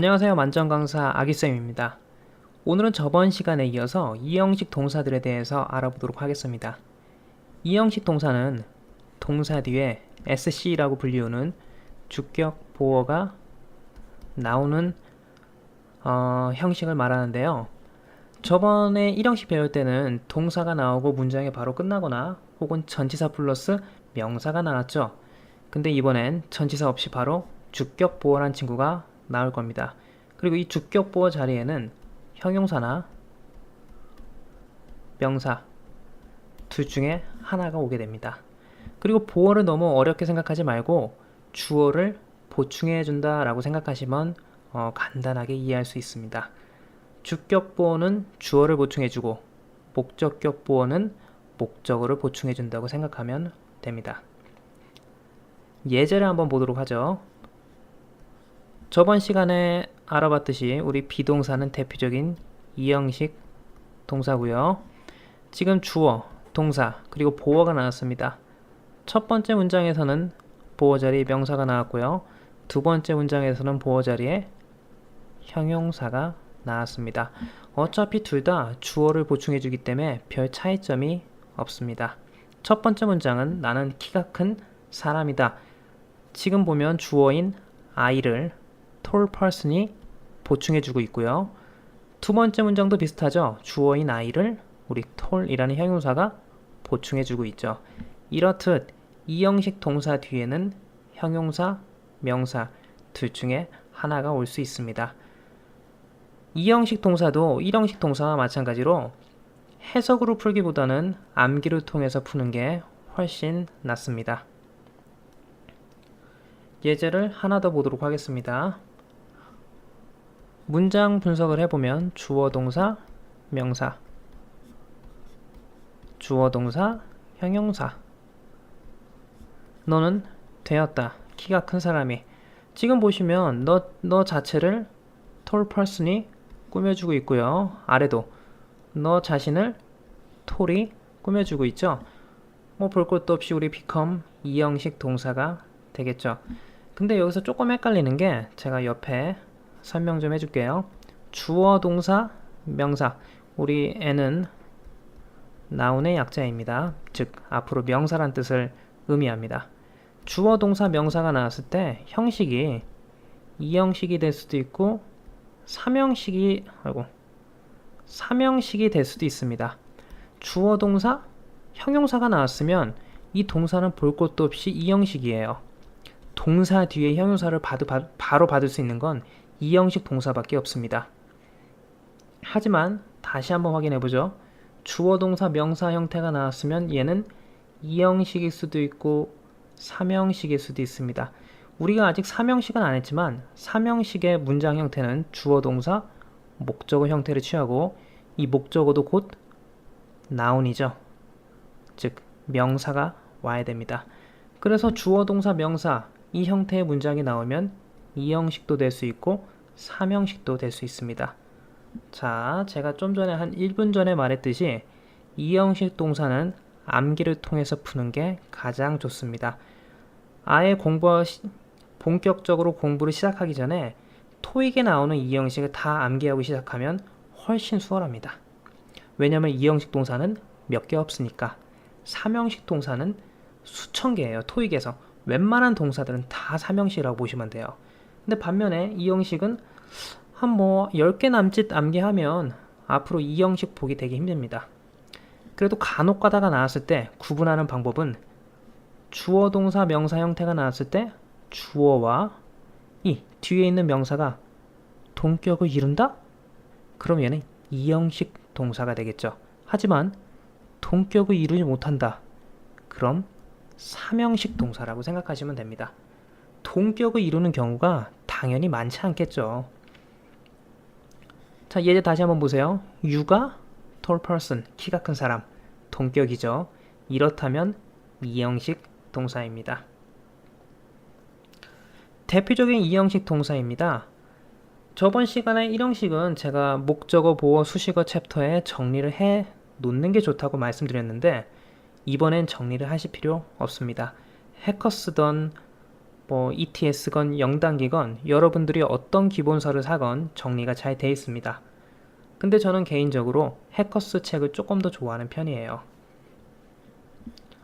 안녕하세요. 만정강사 아기쌤입니다. 오늘은 저번 시간에 이어서 이형식 동사들에 대해서 알아보도록 하겠습니다. 이형식 동사는 동사 뒤에 SC라고 불리우는 주격 보어가 나오는 어, 형식을 말하는데요. 저번에 1형식 배울 때는 동사가 나오고 문장이 바로 끝나거나 혹은 전치사 플러스 명사가 나왔죠. 근데 이번엔 전치사 없이 바로 주격 보어란 친구가 나올 겁니다. 그리고 이 주격 보어 자리에는 형용사나 명사 둘 중에 하나가 오게 됩니다. 그리고 보어를 너무 어렵게 생각하지 말고 주어를 보충해 준다라고 생각하시면 어, 간단하게 이해할 수 있습니다. 주격 보어는 주어를 보충해 주고 목적격 보어는 목적어를 보충해 준다고 생각하면 됩니다. 예제를 한번 보도록 하죠. 저번 시간에 알아봤듯이 우리 비동사는 대표적인 이형식 동사고요. 지금 주어, 동사, 그리고 보어가 나왔습니다. 첫 번째 문장에서는 보어 자리에 명사가 나왔고요. 두 번째 문장에서는 보어 자리에 형용사가 나왔습니다. 어차피 둘 다 주어를 보충해 주기 때문에 별 차이점이 없습니다. 첫 번째 문장은 나는 키가 큰 사람이다. 지금 보면 주어인 I를 tall person이 보충해주고 있고요. 두 번째 문장도 비슷하죠. 주어인 I를 우리 tall이라는 형용사가 보충해주고 있죠. 이렇듯 이 형식 동사 뒤에는 형용사, 명사 둘 중에 하나가 올 수 있습니다. 이 형식 동사도 1형식 동사와 마찬가지로 해석으로 풀기보다는 암기를 통해서 푸는 게 훨씬 낫습니다. 예제를 하나 더 보도록 하겠습니다. 문장 분석을 해보면 주어 동사, 명사, 주어 동사, 형용사. 너는 되었다. 키가 큰 사람이. 지금 보시면 너, 너 자체를 tall person이 꾸며주고 있고요. 아래도 너 자신을 tall이 꾸며주고 있죠. 뭐 볼 것도 없이 우리 become 이형식 동사가 되겠죠. 근데 여기서 조금 헷갈리는 게 제가 옆에 설명 좀 해줄게요. 주어 동사 명사 우리 애는 나운의 약자입니다. 즉 앞으로 명사란 뜻을 의미합니다. 주어 동사 명사가 나왔을 때 형식이 이형식이 될 수도 있고 삼형식이 아이고 삼형식이 될 수도 있습니다. 주어 동사 형용사가 나왔으면 이 동사는 볼 것도 없이 이형식이에요. 동사 뒤에 형용사를 바로 받을 수 있는 건 이 형식 동사밖에 없습니다. 하지만 다시 한번 확인해 보죠. 주어 동사 명사 형태가 나왔으면 얘는 이형식일 수도 있고 삼형식일 수도 있습니다. 우리가 아직 삼형식은 안 했지만 삼형식의 문장 형태는 주어 동사 목적어 형태를 취하고 이 목적어도 곧 나운이죠. 즉 명사가 와야 됩니다. 그래서 주어 동사 명사 이 형태의 문장이 나오면 이형식도 될 수 있고 삼형식도 될 수 있습니다. 자, 제가 좀 전에 한 1분 전에 말했듯이 이형식 동사는 암기를 통해서 푸는 게 가장 좋습니다. 아예 공부 본격적으로 공부를 시작하기 전에 토익에 나오는 이형식을 다 암기하고 시작하면 훨씬 수월합니다. 왜냐하면 이형식 동사는 몇 개 없으니까 삼형식 동사는 수천 개예요. 토익에서 웬만한 동사들은 다 삼형식이라고 보시면 돼요. 근데 반면에 이 형식은 한 뭐 10개 남짓 암기하면 앞으로 이 형식 보기 되게 힘듭니다. 그래도 간혹 가다가 나왔을 때 구분하는 방법은 주어 동사 명사 형태가 나왔을 때 주어와 이 뒤에 있는 명사가 동격을 이룬다? 그럼 얘는 이형식 동사가 되겠죠. 하지만 동격을 이루지 못한다. 그럼 삼형식 동사라고 생각하시면 됩니다. 동격을 이루는 경우가 당연히 많지 않겠죠. 자, 예제 다시 한번 보세요. 유가 tall person, 키가 큰 사람, 동격이죠. 이렇다면 이형식 동사입니다. 대표적인 이형식 동사입니다. 저번 시간에 1형식은 제가 목적어, 보어, 수식어 챕터에 정리를 해 놓는 게 좋다고 말씀드렸는데 이번엔 정리를 하실 필요 없습니다. 해커 쓰던 뭐 ETS건 0단계건 여러분들이 어떤 기본서를 사건 정리가 잘 돼 있습니다. 근데 저는 개인적으로 해커스 책을 조금 더 좋아하는 편이에요.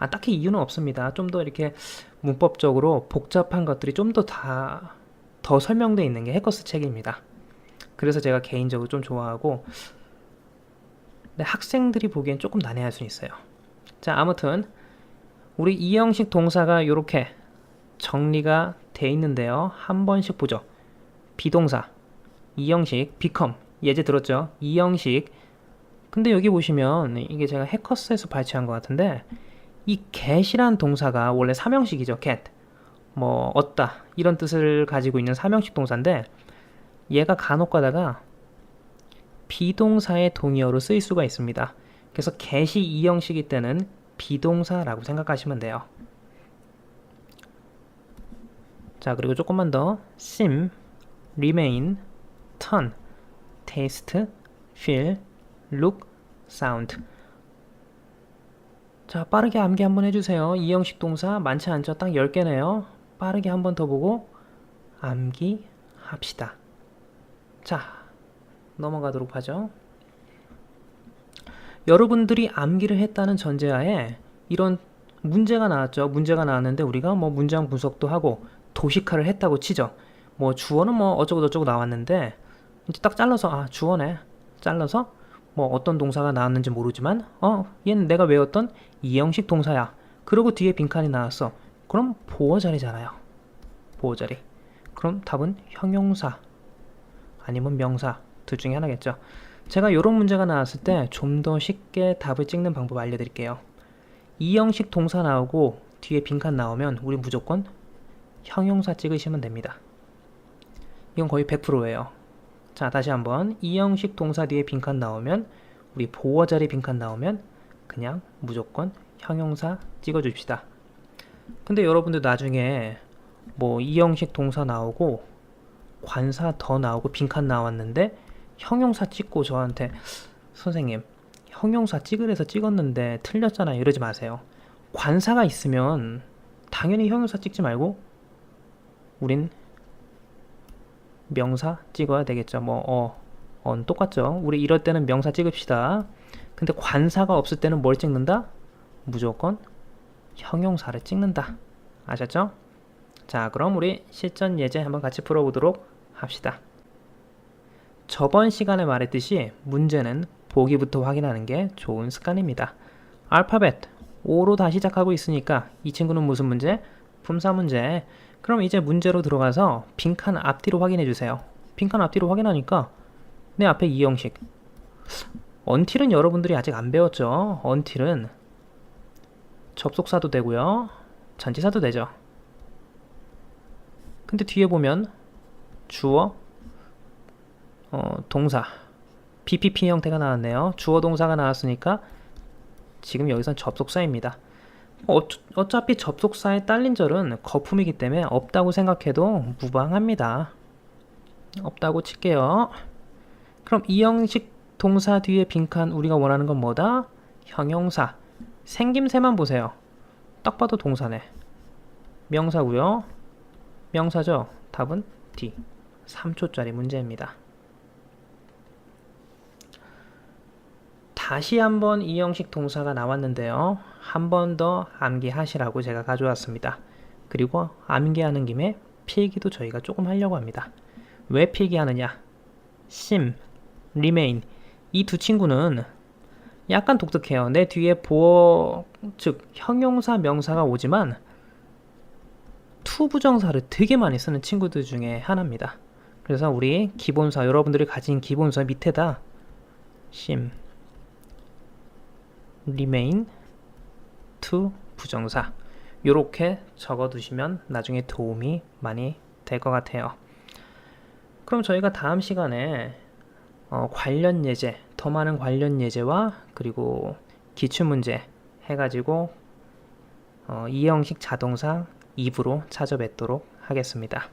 아, 딱히 이유는 없습니다. 좀 더 이렇게 문법적으로 복잡한 것들이 좀 더 다, 더 설명되어 있는 게 해커스 책입니다. 그래서 제가 개인적으로 좀 좋아하고, 근데 학생들이 보기엔 조금 난해할 수 있어요. 자, 아무튼, 우리 이 형식 동사가 이렇게 정리가 돼 있는데요. 한 번씩 보죠. 비동사, 이 형식, become, 예제 들었죠? 이 형식. 근데 여기 보시면 이게 제가 해커스에서 발췌한 것 같은데, 이 get이란 동사가 원래 삼형식이죠. get. 뭐 얻다 이런 뜻을 가지고 있는 삼형식 동사인데 얘가 간혹 가다가 비동사의 동의어로 쓰일 수가 있습니다. 그래서 get이 이 형식일 때는 비동사라고 생각하시면 돼요. 자, 그리고 조금만 더 seem, remain, turn, taste, feel, look, sound. 자, 빠르게 암기 한번 해주세요. 이 형식 동사 많지 않죠? 딱 10개네요. 빠르게 한번 더 보고 암기 합시다. 자, 넘어가도록 하죠. 여러분들이 암기를 했다는 전제하에 이런 문제가 나왔죠. 문제가 나왔는데 우리가 뭐 문장 분석도 하고 도식화를 했다고 치죠. 뭐 주어는 뭐 어쩌고 저쩌고 나왔는데 이제 딱 잘라서 아 주어네. 잘라서 뭐 어떤 동사가 나왔는지 모르지만 어 얘는 내가 외웠던 이형식 동사야. 그리고 뒤에 빈칸이 나왔어. 그럼 보어 자리잖아요. 보어 자리. 그럼 답은 형용사 아니면 명사 둘 중에 하나겠죠. 제가 이런 문제가 나왔을 때 좀 더 쉽게 답을 찍는 방법 알려드릴게요. 이 형식 동사 나오고 뒤에 빈칸 나오면 우리 무조건 형용사 찍으시면 됩니다. 이건 거의 100%예요. 자, 다시 한번 이 형식 동사 뒤에 빈칸 나오면 우리 보어 자리 빈칸 나오면 그냥 무조건 형용사 찍어 줍시다. 근데 여러분들 나중에 뭐 이 형식 동사 나오고 관사 더 나오고 빈칸 나왔는데 형용사 찍고 저한테 선생님 형용사 찍으래서 찍었는데 틀렸잖아요 이러지 마세요 관사가 있으면 당연히 형용사 찍지 말고 우린 명사 찍어야 되겠죠 뭐 어, 언 똑같죠 우리 이럴 때는 명사 찍읍시다 근데 관사가 없을 때는 뭘 찍는다? 무조건 형용사를 찍는다 아셨죠? 자 그럼 우리 실전 예제 한번 같이 풀어보도록 합시다 저번 시간에 말했듯이 문제는 보기부터 확인하는 게 좋은 습관입니다. 알파벳 5로 다 시작하고 있으니까 이 친구는 무슨 문제? 품사 문제. 그럼 이제 문제로 들어가서 빈칸 앞뒤로 확인해 주세요. 빈칸 앞뒤로 확인하니까 내 앞에 이 형식. 언틸은 여러분들이 아직 안 배웠죠. 언틸은 접속사도 되고요. 전치사도 되죠. 근데 뒤에 보면 주어, 어, 동사 BPP 형태가 나왔네요. 주어 동사가 나왔으니까 지금 여기선 접속사입니다. 어, 어차피 접속사에 딸린 절은 거품이기 때문에 없다고 생각해도 무방합니다. 없다고 칠게요. 그럼 이 형식 동사 뒤에 빈칸 우리가 원하는 건 뭐다? 형용사. 생김새만 보세요. 딱 봐도 동사네. 명사고요. 명사죠. 답은 D. 3초짜리 문제입니다. 다시 한번 이 형식 동사가 나왔는데요. 한 번 더 암기하시라고 제가 가져왔습니다. 그리고 암기하는 김에 필기도 저희가 조금 하려고 합니다. 왜 필기하느냐? 심, remain 이 두 친구는 약간 독특해요. 내 뒤에 보어 즉 형용사 명사가 오지만 투 부정사를 되게 많이 쓰는 친구들 중에 하나입니다. 그래서 우리 기본사 여러분들이 가진 기본사 밑에다 심 remain to 부정사 이렇게 적어 두시면 나중에 도움이 많이 될 것 같아요. 그럼 저희가 다음 시간에 어, 관련 예제, 더 많은 관련 예제와 그리고 기출문제 해가지고 어, 이 형식 자동사 2부로 찾아뵙도록 하겠습니다.